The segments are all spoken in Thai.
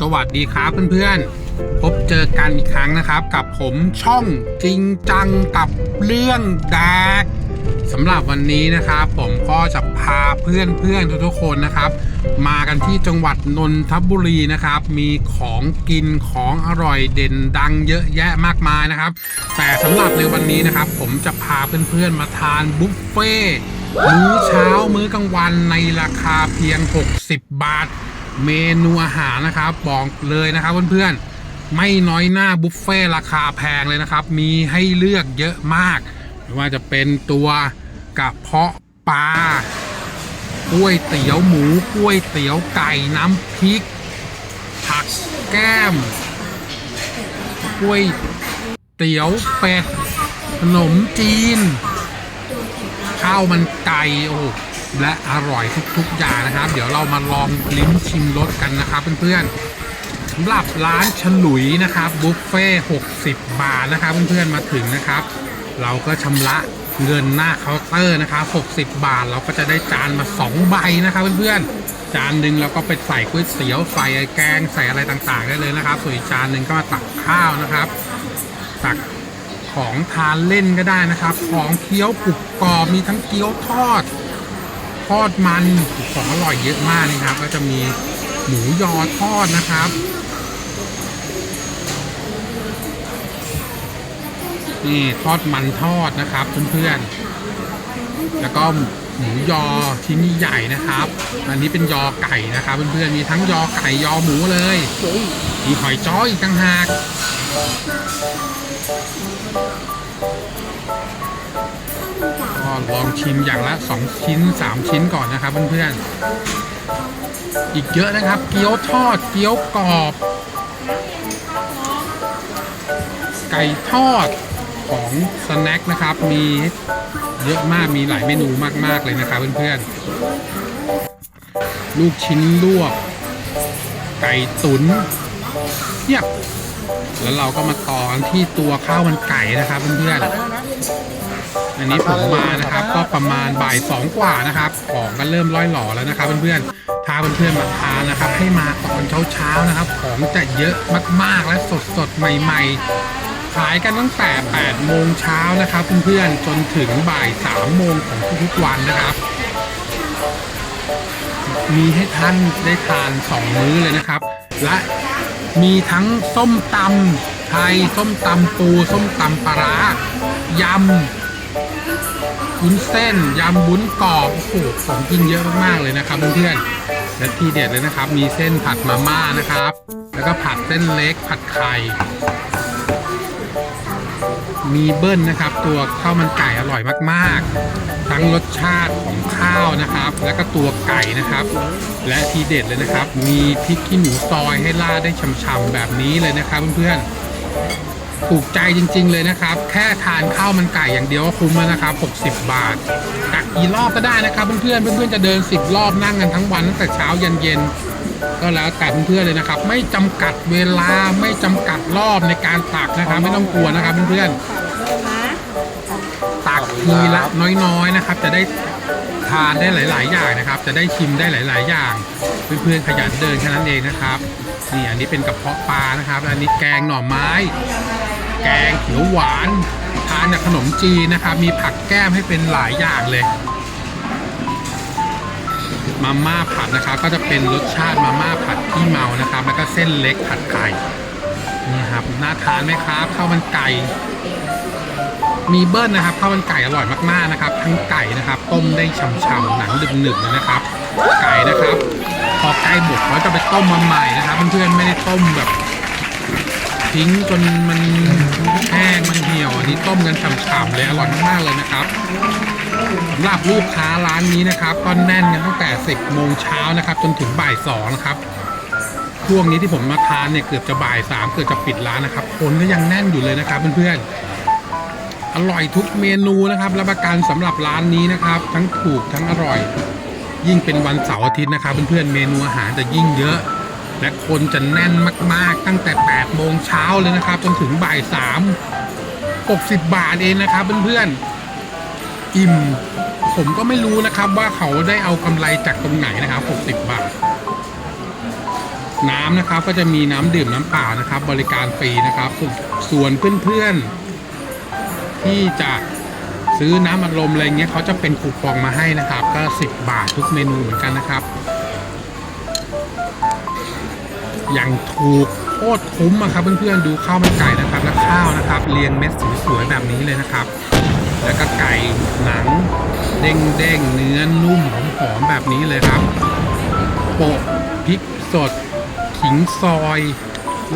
สวัสดีครับเพื่อนๆ พบเจอกันอีกครั้งนะครับ กับผมช่องจริงจังกับเรื่องแดกสำหรับวันนี้นะครับ ผมก็จะพาเพื่อนๆทุกๆคนนะครับ มากันที่จังหวัดนนทบุรีนะครับ มีของกินของอร่อยเด่นดังเยอะแยะมากมายนะครับ แต่สำหรับในวันนี้นะครับ ผมจะพาเพื่อนๆมาทานบุฟเฟ่ มื้อเช้ามื้อกลางวันในราคาเพียง 60 บาท เมนูอาหารนะครับบอกเลยนะครับเพื่อนๆไม่น้อยหน้าบุฟเฟ่ราคาแพงเลยนะครับ มีให้เลือกเยอะมาก ไม่ว่าจะเป็นตัวกระเพาะปลาก๋วยเตี๋ยวหมูก๋วยเตี๋ยวไก่น้ำพริก ผักแก้มก๋วยเตี๋ยวเป็ดขนมจีน ข้าวมันไก่โอ้และอร่อยทุกๆอย่างนะครับ เดี๋ยวเรามาลองลิ้มชิมรสกันนะครับเพื่อนๆสำหรับร้านฉลุยนะครับบุฟเฟ่60 บาทนะครับเพื่อนๆมาถึงนะครับ เราก็ชำระเงินหน้าเคาน์เตอร์นะครับ60 บาทเราก็จะได้จานมา 2 ใบนะครับเพื่อนๆจานหนึ่งเราก็ไปใส่ก๋วยเตี๋ยวใส่แกงใส่อะไรต่างๆ ได้เลยนะครับส่วนอีกจานหนึ่งก็มาตักข้าวนะครับ ตัก ของทานเล่นก็ได้นะครับ ของเคี้ยวกรุบกรอบมีทั้งเกี๊ยวทอด ทอดมันของอร่อยเยอะมากนะครับ ก็จะมีหมูยอทอดนะครับนี่ทอดมันทอดนะครับเพื่อนๆแล้วก็ หมูยอชิ้นใหญ่นะครับ อันนี้เป็นยอไก่นะครับเพื่อนๆมีทั้งยอไก่ยอหมูเลยมีหอยจ้ออีกต่างหากก็ลองชิมอย่างละ 2 ชิ้น 3 ชิ้นก่อนนะครับเพื่อนๆอีกเยอะนะครับ เกี๊ยวทอดเกี๊ยวกรอบ ไก่ทอด ของสแน็คนะครับ มีเยอะมากมีหลายเมนูมาก ๆ เลยนะครับเพื่อนๆ ลูกชิ้นลวก ไก่ตุนเทียบแล้วเราก็มาต่อกันที่ตัวข้าวมันไก่นะครับเพื่อนๆ อันนี้ผมมานะครับ ก็ประมาณบ่ายสองกว่านะครับ ของก็เริ่มร้อยหล่อแล้วนะครับเพื่อนๆ ถ้าเพื่อนๆมาทานนะครับ ให้มาตอนเช้าๆนะครับ ของจะเยอะมากๆและสดๆใหม่ ๆ ขายกันตั้งแต่ 8 โมงเช้านะครับเพื่อนๆ จนถึงบ่าย 3 โมงของทุกๆวันนะครับ มีให้ท่านได้ทานสองมื้อเลยนะครับ และมีทั้งส้มตำไทย ส้มตำปู ส้มตำปลาร้ายำวุ้นเส้น ยำวุ้นกรอบ โอ้โห ของกินเยอะมากๆเลยนะครับเพื่อนๆ และที่เด็ดเลยนะครับ มีเส้นผัดมาม่านะครับ แล้วก็ผัดเส้นเล็ก ผัดไข่ มีเบิ้ลนะครับ ตัวข้าวมันไก่อร่อยมากๆ ทั้งรสชาติของข้าวนะครับ แล้วก็ตัวไก่นะครับ และทีเด็ดเลยนะครับ มีพริกขี้หนูซอยให้ราได้ฉ่ำๆแบบนี้เลยนะครับเพื่อนๆถูกใจจริง ๆ เลยนะครับ แค่ทานข้าวมันไก่อย่างเดียวก็คุ้มแล้วนะครับ 60 บาทตักกี่รอบก็ได้นะครับ เพื่อนๆเพื่อนๆจะเดิน 10 รอบนั่งกันทั้งวันตั้งแต่เช้ายันเย็น ก็แล้วแต่เพื่อนๆเลยนะครับ ไม่จำกัดเวลาไม่จำกัดรอบในการตักนะครับ ไม่ต้องกลัวนะครับเพื่อนๆตักทีละน้อยๆนะครับ จะได้ทานได้หลาย ๆ อย่างนะครับ จะได้ชิมได้หลาย ๆ อย่าง เพื่อนๆขยันเดินแค่นั้นเองนะครับนี่อันนี้เป็นกระเพาะปลานะครับ อันนี้แกงหน่อไม้ แกงเขียวหวานทานกับขนมจีนนะครับ มีผักแก้มให้เป็นหลายอย่างเลย มาม่าผัดนะครับก็จะเป็นรสชาติมาม่าผัดที่เมานะครับแล้วก็เส้นเล็กผัดไก่นี่ครับน่าทานไหมครับข้าวมันไก่ มีเบิ้ลนะครับข้าวมันไก่อร่อยมากๆนะครับ ทั้งไก่นะครับ ต้มได้ฉ่ำๆหนังหนึบๆเลยนะครับ ไก่นะครับพอไก่บดเขาจะไปต้มมาใหม่นะครับเพื่อนๆไม่ได้ต้มแบบ ทิ้งจนมันแห้งมันเหี่ยวอันนี้ต้มกันฉ่ำๆเลยอร่อยมากๆเลยนะครับสำหรับลูกค้าร้านนี้นะครับก็แน่นกันตั้งแต่ 10โมงเช้านะครับ จนถึงบ่าย2นะครับช่วงนี้ที่ผมมาทานเนี่ยเกือบจะบ่าย3เกือบจะปิดร้านนะครับคนก็ยังแน่นอยู่เลยนะครับเพื่อนๆอร่อยทุกเมนูนะครับรับประกันสำหรับร้านนี้นะครับ ทั้งถูกทั้งอร่อย ยิ่งเป็นวันเสาร์อาทิตย์นะครับเพื่อนๆเมนูอาหารจะยิ่งเยอะ และคนจะแน่นมากๆตั้งแต่ 8 โมงเช้าเลยนะครับ จนถึงบ่าย 3 60 บาทเองนะครับ เพื่อนๆ อิ่ม ผมก็ไม่รู้นะครับว่าเขาได้เอากำไรจากตรงไหนนะครับ 60 บาท น้ำนะครับก็จะมีน้ำดื่มน้ำเปล่านะครับ บริการฟรีนะครับ ส่วนส่วนเพื่อนๆ ที่จะซื้อน้ำอัดลมอะไรเงี้ยเขาจะเป็นคูปองมาให้นะครับ ก็ 10 บาททุกเมนูเหมือนกันนะครับ อย่างถูกโคตรคุ้มอะครับเพื่อนๆดูข้าวมันไก่นะครับ และข้าวนะครับ เรียงเม็ดสวยๆแบบนี้เลยนะครับ แล้วก็ไก่หนังเด้งๆเนื้อนุ่มหอมๆแบบนี้เลยครับโปะพริกสดขิงซอย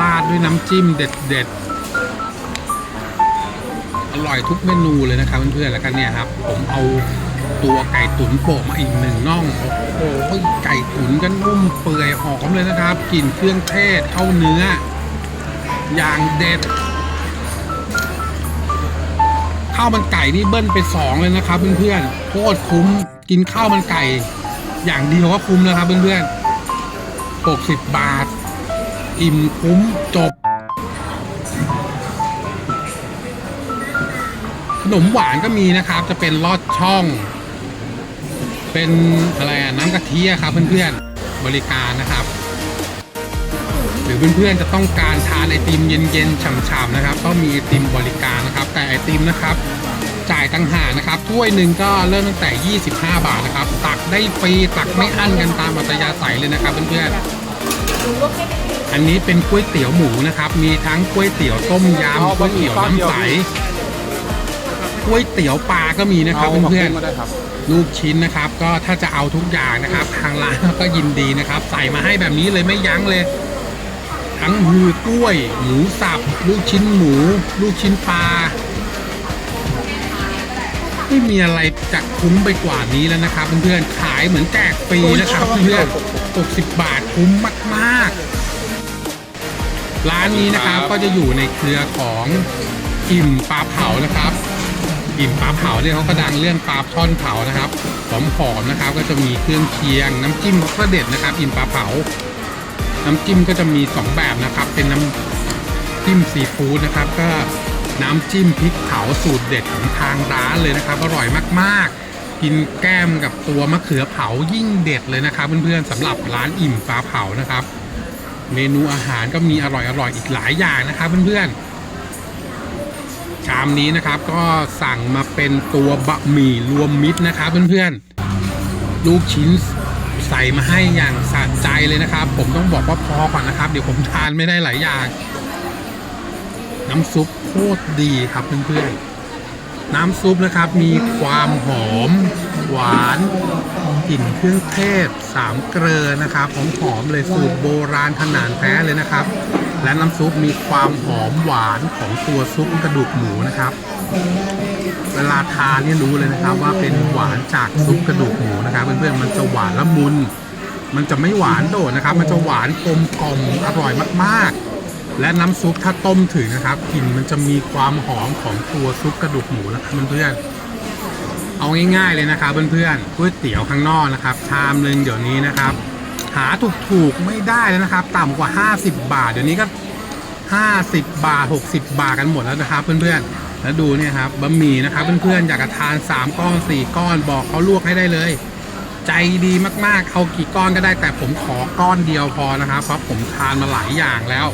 ราดด้วยน้ำจิ้มเด็ดๆอร่อยทุกเมนูเลยนะครับเพื่อนๆแล้วกันเนี่ยครับ ผมเอา ตัวไก่ตุ๋นโปะมาอีกหนึ่งน่อง โอ้โหไก่ตุ๋นก็นุ่มเปื่อยหอมเลยนะครับกลิ่นเครื่องเทศเข้าเนื้อ อย่างเด็ดข้าวมันไก่นี่เบิ้ลไปสองเลยนะครับเพื่อนๆโคตรคุ้มกินข้าวมันไก่ อย่างเดียวก็คุ้มแล้วครับเพื่อนๆ60 บาท อิ่มคุ้มจบขนมหวานก็มีนะครับ จะเป็นลอดช่อง เป็นอะไรอะน้ำกะทิอะครับเพื่อนๆบริการนะครับ หรือเพื่อนๆจะต้องการทานไอติมเย็นๆฉ่ำๆนะครับก็มีไอติมบริการนะครับ แต่ไอติมนะครับจ่ายต่างหากนะครับถ้วยหนึ่งก็เริ่มตั้งแต่ 25 บาทนะครับ ตักได้ฟรีตักไม่อั้นกันตามอัตยาศัยเลยนะครับเพื่อนๆอันนี้เป็นก๋วยเตี๋ยวหมูนะครับ มีทั้งก๋วยเตี๋ยวต้มยำก๋วยเตี๋ยวน้ำใสก๋วยเตี๋ยวปลาก็มีนะครับเพื่อนๆ ลูกชิ้นนะครับ ก็ถ้าจะเอาทุกอย่างนะครับ ทางร้านก็ยินดีนะครับ ใส่มาให้แบบนี้เลยไม่ยั้งเลย ทั้งหือกล้วย หมูสับ ลูกชิ้นหมู ลูกชิ้นปลาไม่มีอะไรจะคุ้มไปกว่านี้แล้วนะครับเพื่อนๆขายเหมือนแจกฟรีนะครับเพื่อนๆ60 บาทคุ้มมากๆ ร้านนี้นะครับก็จะอยู่ในเครือของอิ่มปลาเผานะครับ อิ่มปลาเผาเนี่ยเขาก็ดังเรื่องปลาช่อนเผานะครับหอมๆนะครับ ก็จะมีเครื่องเคียง น้ำจิ้มก็เด็ดนะครับ อิ่มปลาเผา น้ำจิ้มก็จะมี 2 แบบนะครับ เป็นน้ำจิ้มซีฟู้ดนะครับ ก็น้ำจิ้มพริกเผาสูตรเด็ดของทางร้านเลยนะครับอร่อยมากๆ กินแก้มกับตัวมะเขือเผายิ่งเด็ดเลยนะครับเพื่อนๆสำหรับร้านอิ่มปลาเผานะครับ เมนูอาหารก็มีอร่อยๆอีกหลายอย่างนะครับเพื่อนๆ ชามนี้นะครับก็สั่งมาเป็นตัวบะหมี่รวมมิตรนะครับเพื่อนๆ ลูกชิ้นใส่มาให้อย่างสะใจเลยนะครับ ผมต้องบอกว่าพอก่อนนะครับ เดี๋ยวผมทานไม่ได้หลายอย่าง น้ำซุปโคตรดีครับเพื่อนๆ น้ำซุปนะครับมีความหอม หวานกลิ่นเครื่องเทศสามเกลือนะครับหอมหอมๆเลยสูตรโบราณขนาดแท้เลยนะครับ และน้ำซุปมีความหอมหวานของตัวซุปกระดูกหมูนะครับ เวลาทานนี่รู้เลยนะครับ ว่าเป็นหวานจากซุปกระดูกหมูนะครับเพื่อนๆมันจะหวานละมุน มันจะไม่หวานโดดนะครับ มันจะหวานกลมกล่อมอร่อยมากๆ และน้ำซุปถ้าต้มถึงนะครับกลิ่นมันจะมีความหอมของตัวซุปกระดูกหมูนะครับเพื่อนๆเอาง่ายๆเลยนะครับเพื่อนๆก๋วยเตี๋ยวข้างนอกนะครับชามหนึ่งเดี๋ยวนี้นะครับ หาถูกๆไม่ได้แล้วนะครับ ต่ำกว่า 50 บาท เดี๋ยวนี้ก็ 50 บาท 60 บาทกันหมดแล้วนะครับ เพื่อนๆแล้วดูเนี่ยครับบะหมี่นะครับเพื่อนๆอยากจะทาน 3 ก้อน 4 ก้อนบอกเขาลวกให้ได้เลย ใจดีมากๆเอากี่ก้อนก็ได้แต่ผมขอก้อนเดียวพอนะครับเพราะผมทานมาหลายอย่างแล้ว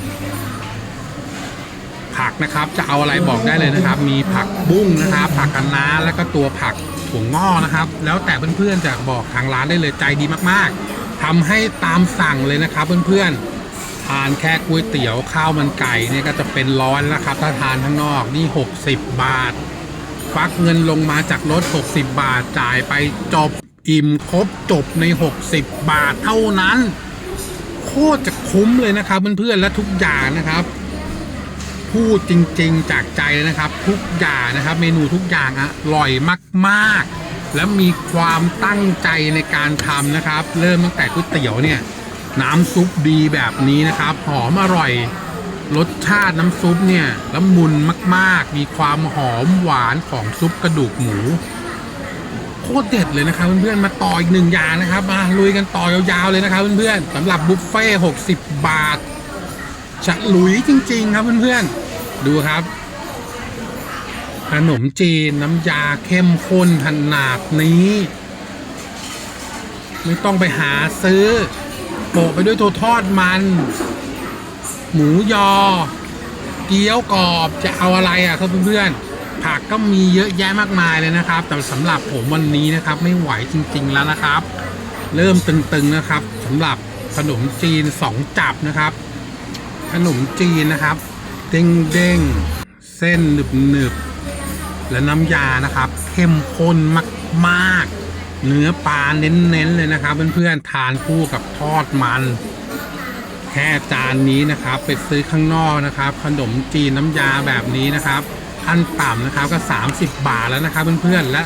ผักนะครับจะเอาอะไรบอกได้เลยนะครับ มีผักบุ้งนะครับ ผักคะน้าแล้วก็ตัวผักถั่วงอกนะครับ แล้วแต่เพื่อนๆจะบอกทางร้านได้เลยใจดีมากๆทำให้ตามสั่งเลยนะครับเพื่อนๆทานแค่ก๋วยเตี๋ยวข้าวมันไก่เนี่ยก็จะเป็นร้อยแล้วนะครับถ้าทานข้างนอกนี่ 60 บาทควักเงินลงมาจากรถ 60 บาทจ่ายไปจบอิ่มครบจบใน 60 บาทเท่านั้น โคตรจะคุ้มเลยนะครับเพื่อนๆและทุกอย่างนะครับ พูดจริง ๆ จากใจเลยนะครับ ทุกอย่างนะครับ เมนูทุกอย่างอะร่อยมากๆ และมีความตั้งใจในการทำนะครับ เริ่มตั้งแต่ก๋วยเตี๋ยวเนี่ยน้ำซุปดีแบบนี้นะครับ หอมอร่อยรสชาติน้ำซุปเนี่ยละมุนมากๆ มีความหอมหวานของซุปกระดูกหมู โคตรเด็ดเลยนะครับเพื่อนๆมาต่ออีกหนึ่งอย่างนะครับ มาลุยกันต่อยาวๆเลยนะครับเพื่อนๆสำหรับบุฟเฟ่60 บาท ฉลุยจริง ๆ ครับเพื่อนๆ ดูครับ ขนมจีนน้ำยาเข้มข้นขนาดนี้ ไม่ต้องไปหาซื้อโปะไปด้วยถั่วทอดมัน หมูยอ เกี๊ยวกรอบจะเอาอะไรอะครับเพื่อนๆ ผักก็มีเยอะแยะมากมายเลยนะครับ แต่สำหรับผมวันนี้นะครับ ไม่ไหวจริง ๆ แล้วนะครับ เริ่มตึง ๆ นะครับสำหรับขนมจีนสองจับนะครับ ขนมจีนนะครับ เด้งๆเส้นหนึบๆและน้ำยานะครับ เข้มข้นมากๆ เนื้อปลาเน้นๆเลยนะครับเพื่อนๆทานคู่กับทอดมัน แค่จานนี้นะครับ ไปซื้อข้างนอกนะครับ ขนมจีนน้ำยาแบบนี้นะครับขั้นต่ำนะครับก็ 30 บาทแล้วนะครับเพื่อนๆและ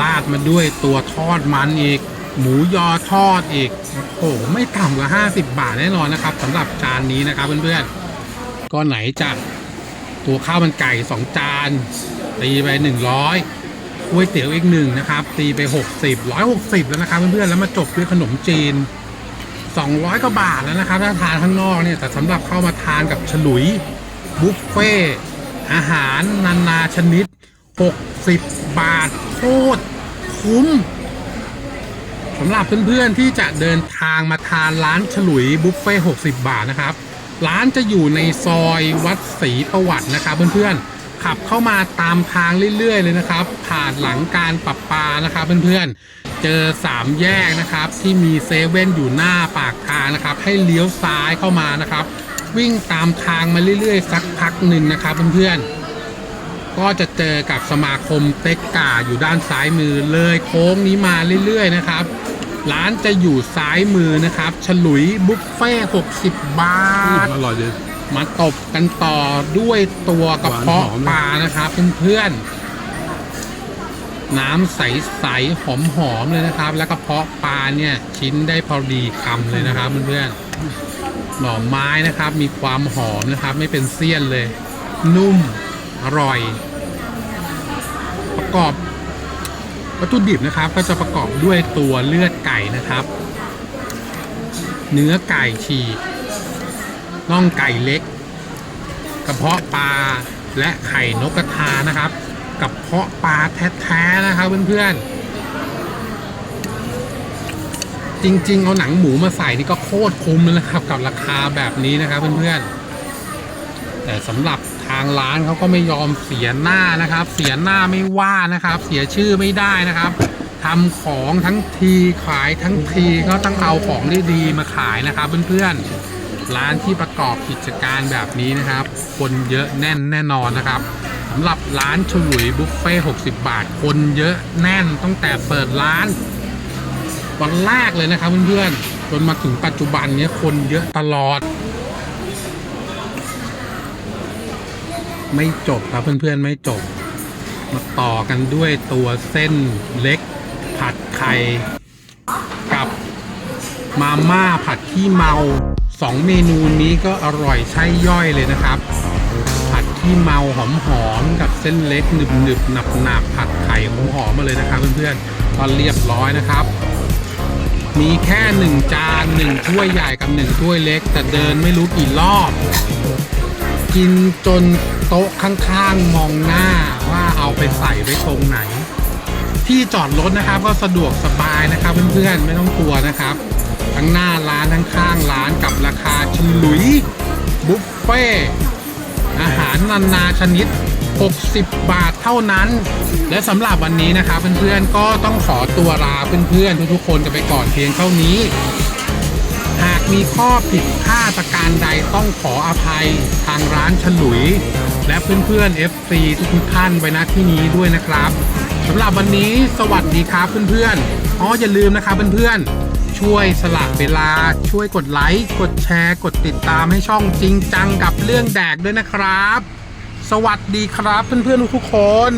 ราดมาด้วยตัวทอดมันอีก หมูยอทอดอีกโอ้ไม่ต่ำกว่า 50 บาทแน่นอนนะครับสำหรับจานนี้นะครับเพื่อนๆก็ไหนจะตัวข้าวมันไก่ 2 จาน ตีไป 100ก๋วยเตี๋ยวอีกหนึ่งนะครับ ตีไป 60 160 แล้วนะครับเพื่อนๆแล้วมาจบด้วยขนมจีน 200กว่าบาทแล้วนะครับถ้าทานข้างนอกเนี่ยแต่สำหรับเข้ามาทานกับฉลุยบุฟเฟ่อาหารนานาชนิด 60 บาทโคตรคุ้ม สำหรับเพื่อนๆที่จะเดินทางมาทานร้านฉลุยบุฟเฟ่60 บาทนะครับ ร้านจะอยู่ในซอยวัดศรีประวัตินะครับเพื่อนๆ ขับเข้ามาตามทางเรื่อยๆ เลยนะครับ ผ่านหลังการปรับปานะครับเพื่อนๆ เจอสามแยกนะครับที่มีเซเว่นอยู่หน้าปากทางนะครับ ให้เลี้ยวซ้ายเข้ามานะครับ วิ่งตามทางมาเรื่อยๆ สักพักหนึ่งนะครับเพื่อนๆ ก็จะเจอกับสมาคมเต็กกาอยู่ด้านซ้ายมือเลยโค้งนี้มาเรื่อยๆนะครับ ร้านจะอยู่ซ้ายมือนะครับ ฉลุยบุฟเฟ่60 บาท อร่อยดีมาตบกันต่อด้วยตัวกระเพาะหวานหอมเลยปลานะครับเพื่อนๆ น้ำใสๆหอมๆเลยนะครับ แล้วกระเพาะปลาเนี่ยชิ้นได้พอดีคำเลยนะครับเพื่อนๆหน่อไม้นะครับ มีความหอมนะครับ ไม่เป็นเสี้ยนเลย นุ่ม อร่อย ประกอบวัตถุดิบนะครับ ก็จะประกอบด้วยตัวเลือดไก่นะครับ เนื้อไก่ฉีกน่องไก่เล็ก กระเพาะปลาและไข่นกกระทานะครับกระเพาะปลาแท้ๆนะครับเพื่อนๆ จริงๆ เอาหนังหมูมาใส่นี่ก็โคตรคุ้มเลยนะครับ กับราคาแบบนี้นะครับเพื่อนๆ แต่สำหรับางร้านเขาก็ไม่ยอมเสียหน้านะครับ เสียหน้าไม่ว่านะครับ เสียชื่อไม่ได้นะครับทำของทั้งทีขายทั้งทีก็ต้องเอาของดีๆมาขายนะครับเพื่อนๆร้านที่ประกอบกิจการแบบนี้นะครับ คนเยอะแน่นแน่นอนนะครับสำหรับร้านฉลุยบุฟเฟ่60 บาท คนเยอะแน่นตั้งแต่เปิดร้านวันแรกเลยนะครับเพื่อนๆจนมาถึงปัจจุบันนี้คนเยอะตลอด ไม่จบครับเพื่อนๆไม่จบ มาต่อกันด้วยตัวเส้นเล็ก ผัดไข่กับมาม่าผัดขี้เมาสองเมนูนี้ก็อร่อยใช่ย่อยเลยนะครับ ผัดขี้เมาหอมๆกับเส้นเล็กหนึบๆหนับๆผัดไข่หอมๆมาเลยนะครับเพื่อนๆก็เรียบร้อยนะครับ มีแค่หนึ่งจานหนึ่งถ้วยใหญ่กับหนึ่งถ้วยเล็ก แต่เดินไม่รู้กี่รอบ กินจนโต๊ะข้างๆมองหน้าว่าเอาไปใส่ไว้ตรงไหน ที่จอดรถนะครับก็สะดวกสบายนะครับเพื่อนๆไม่ต้องกลัวนะครับ ทั้งหน้าร้านทั้งข้างร้านกับราคาฉลุยบุฟเฟ่อาหารนานาชนิด 60 บาทเท่านั้น และสำหรับวันนี้นะครับเพื่อนๆก็ต้องขอตัวลาเพื่อนๆทุกๆคนกันไปก่อนเพียงเท่านี้ มีข้อผิดพลาดประการใดต้องขออภัยทางร้านฉลุย และเพื่อนๆ FC ทุกๆท่านไว้ณที่นี้ด้วยนะครับสำหรับวันนี้สวัสดีครับเพื่อนๆอ๋ออย่าลืมนะครับเพื่อนๆ ช่วยสละเวลาช่วยกดไลค์กดแชร์ กดติดตามให้ช่องจริงจังกับเรื่องแดกด้วยนะครับ สวัสดีครับเพื่อนๆทุกๆคน